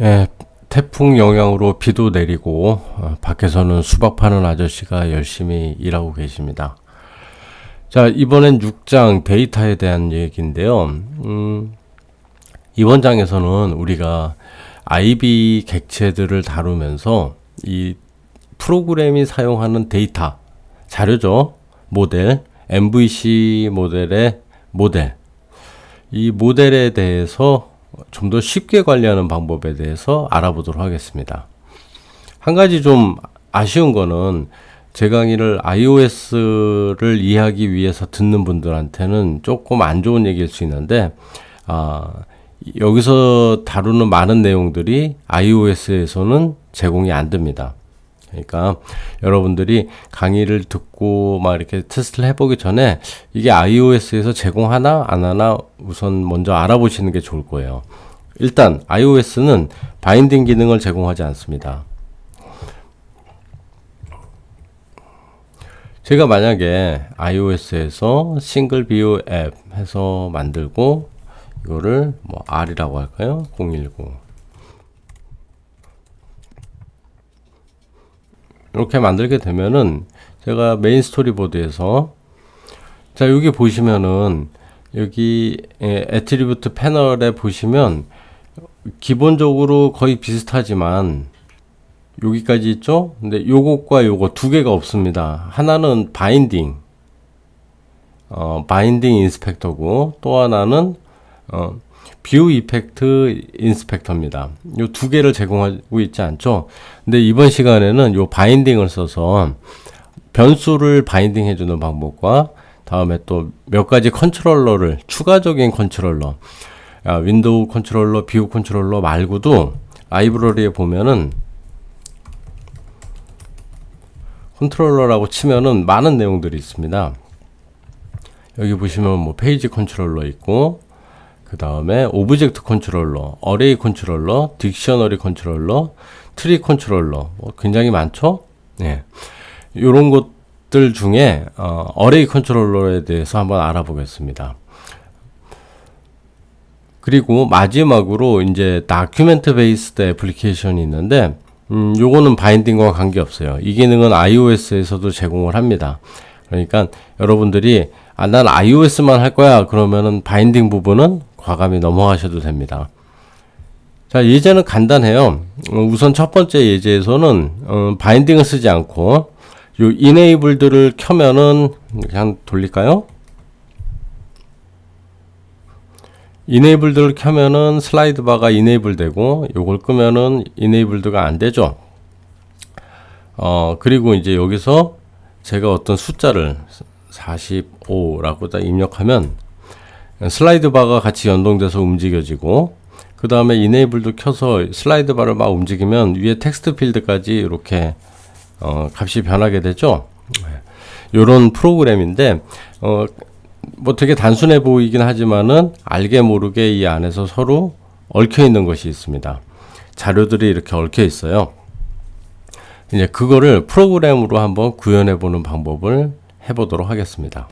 예, 태풍 영향으로 비도 내리고 어, 밖에서는 수박 파는 아저씨가 열심히 일하고 계십니다. 자, 이번엔 6장 데이터에 대한 얘기인데요. 음, 이번 장에서는 우리가 IB 객체들을 다루면서 이 프로그램이 사용하는 데이터, 자료죠. 모델, MVC 모델의 모델. 이 모델에 대해서 좀 더 쉽게 관리하는 방법에 대해서 알아보도록 하겠습니다. 한 가지 좀 아쉬운 거는 제 강의를 iOS를 이해하기 위해서 듣는 분들한테는 조금 안 좋은 얘기일 수 있는데, 아, 여기서 다루는 많은 내용들이 iOS에서는 제공이 안 됩니다. 그러니까 여러분들이 강의를 듣고 막 이렇게 테스트를 해보기 전에 이게 iOS에서 제공하나 안 하나 우선 먼저 알아보시는 게 좋을 거예요. 일단 iOS는 바인딩 기능을 제공하지 않습니다. 제가 만약에 iOS에서 싱글 비오 앱 해서 만들고 이거를 뭐 R이라고 할까요? 010 이렇게 만들게 되면은 제가 메인 스토리보드에서 자 여기 보시면은 여기 애트리뷰트 패널에 보시면 기본적으로 거의 비슷하지만 여기까지 있죠? 근데 요것과 요거 두 개가 없습니다. 하나는 바인딩 어, 바인딩 인스펙터고 또 하나는 어, 뷰 이펙트 인스펙터입니다. 요 두 개를 제공하고 있지 않죠? 근데 이번 시간에는 요 바인딩을 써서 변수를 바인딩 해주는 방법과 다음에 또 몇 가지 컨트롤러를 추가적인 컨트롤러 아, 윈도우 컨트롤러, 뷰 컨트롤러 말고도 라이브러리에 보면은 컨트롤러라고 치면은 많은 내용들이 있습니다. 여기 보시면 뭐 페이지 컨트롤러 있고 그 다음에 오브젝트 컨트롤러, 어레이 컨트롤러, 딕셔너리 컨트롤러, 트리 컨트롤러 뭐 굉장히 많죠? 네. 이런 것들 중에 어, 어레이 컨트롤러에 대해서 한번 알아보겠습니다. 그리고 마지막으로 이제 다큐멘트 베이스드 애플리케이션이 있는데 음, 요거는 바인딩과 관계없어요. 이 기능은 iOS에서도 제공을 합니다. 그러니까 여러분들이 아, 난 iOS만 할 거야. 그러면은 바인딩 부분은 과감히 넘어가셔도 됩니다. 자, 예제는 간단해요. 어, 우선 첫 번째 예제에서는 어, 바인딩을 쓰지 않고 요 이네이블들을 켜면은 그냥 돌릴까요? 이네이블들을 켜면은 슬라이드 바가 이네이블 되고 요걸 끄면은 이네이블드가 안 되죠. 어, 그리고 이제 여기서 제가 어떤 숫자를 45라고 다 입력하면 슬라이드 바가 같이 연동돼서 움직여지고 그 다음에 이네이블도 켜서 슬라이드 바를 막 움직이면 위에 텍스트 필드까지 이렇게 어, 값이 변하게 되죠. 이런 프로그램인데 어, 뭐 되게 단순해 보이긴 하지만은 알게 모르게 이 안에서 서로 얽혀 있는 것이 있습니다. 자료들이 이렇게 얽혀 있어요. 이제 그거를 프로그램으로 한번 구현해 보는 방법을 해보도록 하겠습니다.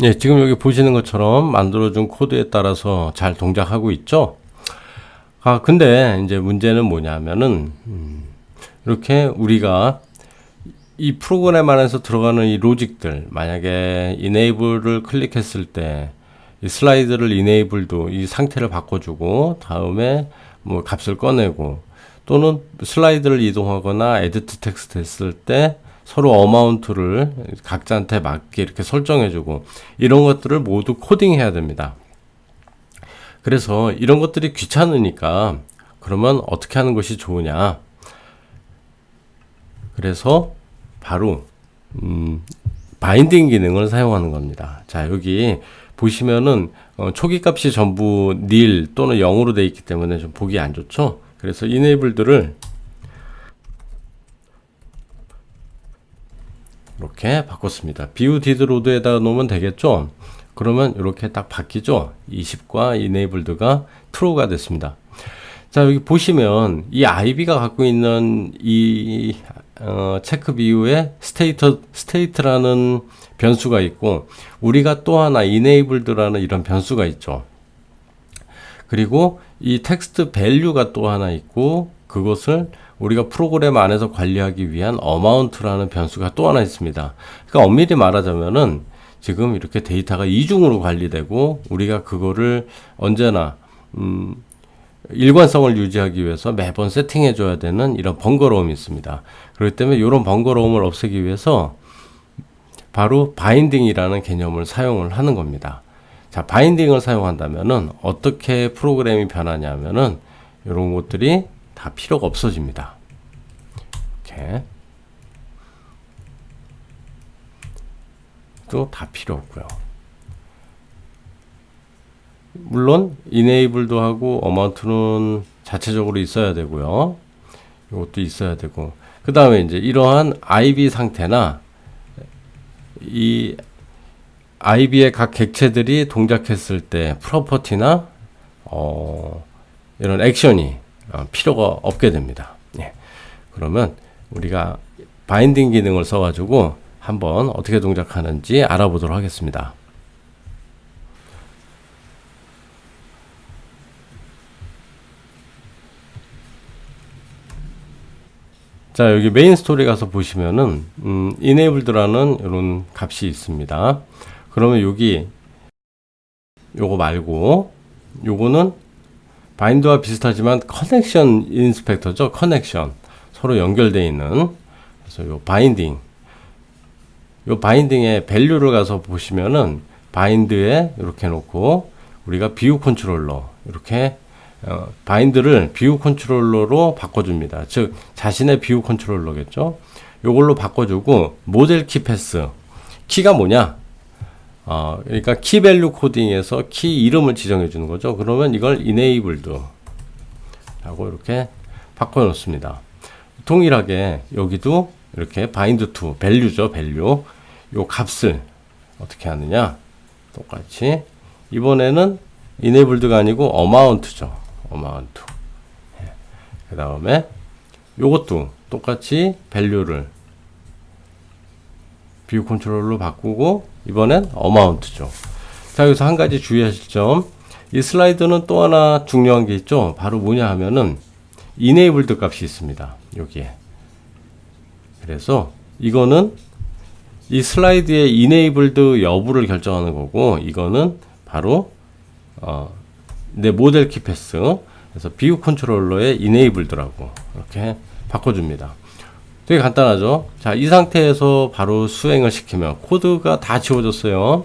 예, 지금 여기 보시는 것처럼 만들어준 코드에 따라서 잘 동작하고 있죠? 아, 근데 이제 문제는 뭐냐면은, 음, 이렇게 우리가 이 프로그램 안에서 들어가는 이 로직들, 만약에 enable을 클릭했을 때, 이 슬라이드를 enable도 이 상태를 바꿔주고, 다음에 뭐 값을 꺼내고, 또는 슬라이드를 이동하거나 에디트 텍스트 했을 때 서로 어마운트를 각자한테 맞게 이렇게 설정해주고 이런 것들을 모두 코딩해야 됩니다. 그래서 이런 것들이 귀찮으니까 그러면 어떻게 하는 것이 좋으냐? 그래서 바로 음, 바인딩 기능을 사용하는 겁니다. 자 여기 보시면은 어, 초기 값이 전부 nil 또는 0으로 되어 있기 때문에 좀 보기 안 좋죠. 그래서 enabled를 이 렇게 바꿨습니다. view did load에다 놓으면 되겠죠? 그러면 이렇게 딱 바뀌죠? 20과 enabled가 true가 됐습니다. 자, 여기 보시면 이 IB가 갖고 있는 이 어, 체크 비유에 스테이트 스테이트라는 변수가 있고 우리가 또 하나 enabled라는 이런 변수가 있죠. 그리고 이 텍스트 밸류가 또 하나 있고 그것을 우리가 프로그램 안에서 관리하기 위한 어마운트라는 변수가 또 하나 있습니다. 그러니까 엄밀히 말하자면은 지금 이렇게 데이터가 이중으로 관리되고 우리가 그거를 언제나 음 일관성을 유지하기 위해서 매번 세팅해 줘야 되는 이런 번거로움이 있습니다. 그렇기 때문에 이런 번거로움을 없애기 위해서 바로 바인딩이라는 개념을 사용을 하는 겁니다. 자, 바인딩을 사용한다면은 어떻게 프로그램이 변하냐면은 이런 것들이 다 필요가 없어집니다. 이렇게 또 다 필요 없고요. 물론 enable도 하고 amount는 자체적으로 있어야 되고요. 이것도 있어야 되고 그 다음에 이제 이러한 IB 상태나 이 IB의 각 객체들이 동작했을 때 프로퍼티나 어, 이런 액션이 어, 필요가 없게 됩니다. 예. 그러면 우리가 바인딩 기능을 써가지고 한번 어떻게 동작하는지 알아보도록 하겠습니다. 자 여기 메인 스토리 가서 보시면은 음, enabled라는 이런 값이 있습니다. 그러면 여기 요거 말고 요거는 바인드와 비슷하지만 커넥션 인스펙터죠. 커넥션 서로 연결되어 있는 그래서 요 바인딩 요 바인딩의 밸류를 가서 보시면은 바인드에 이렇게 놓고 우리가 비유 컨트롤러 이렇게 어, 바인드를 비유 컨트롤러로 바꿔줍니다. 즉 자신의 비유 컨트롤러겠죠. 요걸로 바꿔주고 모델 키 패스 키가 뭐냐? 어, 그러니까 키 밸류 코딩에서 키 이름을 지정해 주는 거죠. 그러면 이걸 enabled라고 이렇게 바꿔 놓습니다. 동일하게 여기도 이렇게 bind to value죠, value. 요 값을 어떻게 하느냐? 똑같이 이번에는 enabled가 아니고 amount죠. amount. 예. 그 다음에 요것도 똑같이 value를 뷰 컨트롤로 바꾸고 이번엔 어마운트죠. 자, 여기서 한 가지 주의하실 점. 이 슬라이드는 또 하나 중요한 게 있죠. 바로 뭐냐 하면은 이네이블드 값이 있습니다. 여기에. 그래서 이거는 이 슬라이드의 이네이블드 여부를 결정하는 거고 이거는 바로 어, 내 모델 키 패스 그래서 뷰 컨트롤러의 이네이블드라고 이렇게 바꿔줍니다. 되게 간단하죠. 자, 이 상태에서 바로 수행을 시키면 코드가 다 지워졌어요.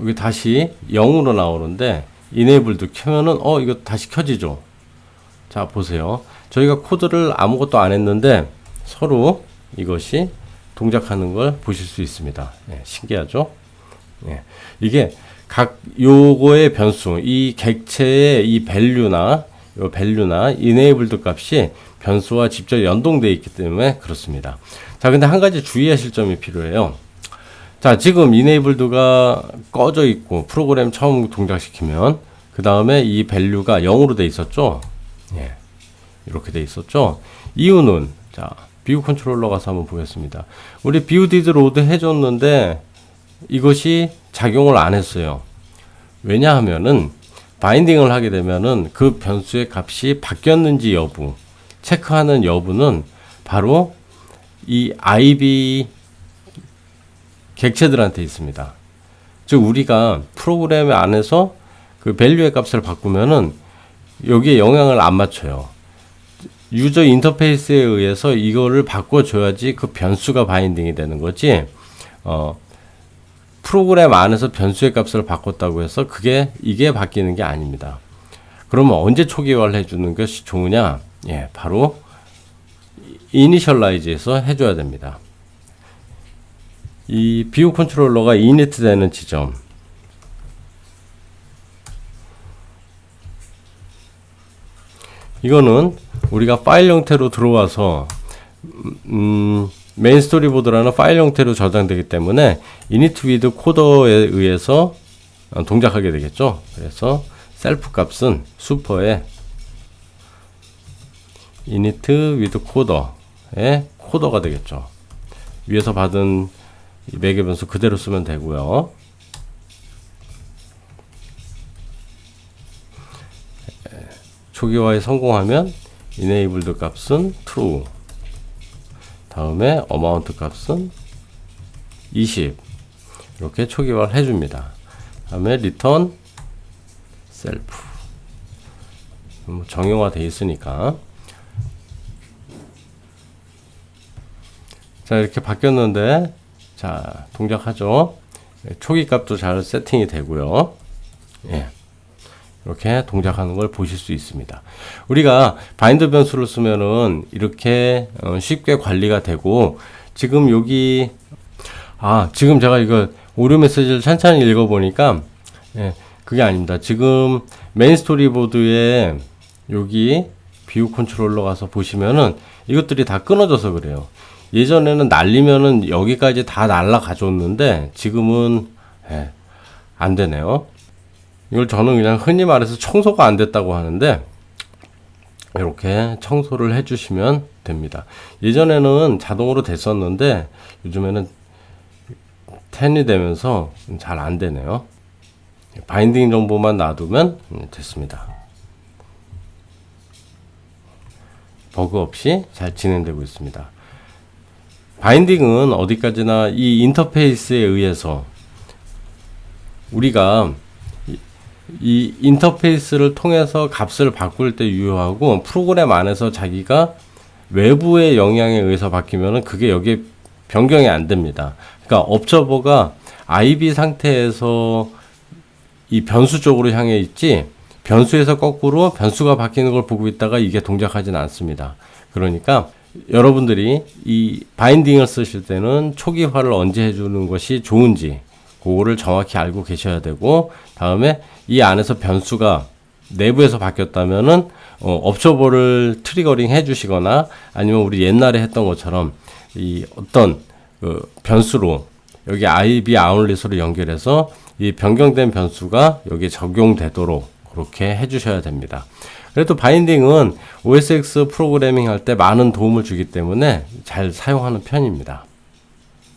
여기 다시 0으로 나오는데 enable도 켜면은 어 이거 다시 켜지죠. 자, 보세요. 저희가 코드를 아무것도 안 했는데 서로 이것이 동작하는 걸 보실 수 있습니다. 예, 신기하죠? 예, 이게 각 요거의 변수, 이 객체의 이 밸류나 요 밸류나 enabled도 값이 변수와 직접 연동되어 있기 때문에 그렇습니다. 자, 근데 한 가지 주의하실 점이 필요해요. 자, 지금 enabled가 꺼져 있고 프로그램 처음 동작시키면 그 다음에 이 밸류가 0으로 돼 있었죠. 예. 이렇게 돼 있었죠. 이유는 자, 뷰 컨트롤러 가서 한번 보겠습니다. 우리 뷰 디드 로드 해줬는데 이것이 작용을 안 했어요. 왜냐하면은 바인딩을 하게 되면은 그 변수의 값이 바뀌었는지 여부 체크하는 여부는 바로 이 IB 객체들한테 있습니다. 즉 우리가 프로그램 안에서 그 밸류의 값을 바꾸면은 여기에 영향을 안 맞춰요. 유저 인터페이스에 의해서 이거를 바꿔줘야지 그 변수가 바인딩이 되는 거지. 어, 프로그램 안에서 변수의 값을 바꿨다고 해서 그게 이게 바뀌는 게 아닙니다. 그러면 언제 초기화를 해주는 것이 좋으냐? 예, 바로 이니셜라이즈에서 해줘야 됩니다. 이 비오 컨트롤러가 이니트 되는 지점. 이거는 우리가 파일 형태로 들어와서 음, 메인 스토리보드라는 파일 형태로 저장되기 때문에 init with 코더에 의해서 어, 동작하게 되겠죠. 그래서 셀프 값은 슈퍼에 init with 코더의 코더가 되겠죠. 위에서 받은 이 매개 변수 그대로 쓰면 되고요. 초기화에 성공하면 enabled 값은 true 다음에 amount 값은 20 이렇게 초기화를 해줍니다. 다음에 return self 뭐 정형화 돼 있으니까 자 이렇게 바뀌었는데 자 동작하죠. 초기 값도 잘 세팅이 되고요. 예. 이렇게 동작하는 걸 보실 수 있습니다. 우리가 바인드 변수를 쓰면은 이렇게 어, 쉽게 관리가 되고 지금 여기 아 지금 제가 이거 오류 메시지를 찬찬히 읽어보니까 예, 그게 아닙니다. 지금 메인 스토리보드에 여기 비우 컨트롤러 가서 보시면은 이것들이 다 끊어져서 그래요. 예전에는 날리면은 여기까지 다 날라가 줬는데 지금은 예, 안 되네요. 이걸 저는 그냥 흔히 말해서 청소가 안 됐다고 하는데 이렇게 청소를 해주시면 됩니다. 예전에는 자동으로 됐었는데 요즘에는 10이 되면서 잘 안 되네요. 바인딩 정보만 놔두면 됐습니다. 버그 없이 잘 진행되고 있습니다. 바인딩은 어디까지나 이 인터페이스에 의해서 우리가 이 인터페이스를 통해서 값을 바꿀 때 유효하고 프로그램 안에서 자기가 외부의 영향에 의해서 바뀌면은 그게 여기에 변경이 안 됩니다. 그러니까 업저버가 IB 상태에서 이 변수 쪽으로 향해 있지 변수에서 거꾸로 변수가 바뀌는 걸 보고 있다가 이게 동작하지는 않습니다. 그러니까 여러분들이 이 바인딩을 쓰실 때는 초기화를 언제 해주는 것이 좋은지 그거를 정확히 알고 계셔야 되고 다음에 이 안에서 변수가 내부에서 바뀌었다면은 어, 업저버를 트리거링 해주시거나 아니면 우리 옛날에 했던 것처럼 이 어떤 그 변수로 여기 IB 아웃릿으로 연결해서 이 변경된 변수가 여기에 적용되도록 그렇게 해주셔야 됩니다. 그래도 바인딩은 OSX 프로그래밍 할 때 많은 도움을 주기 때문에 잘 사용하는 편입니다.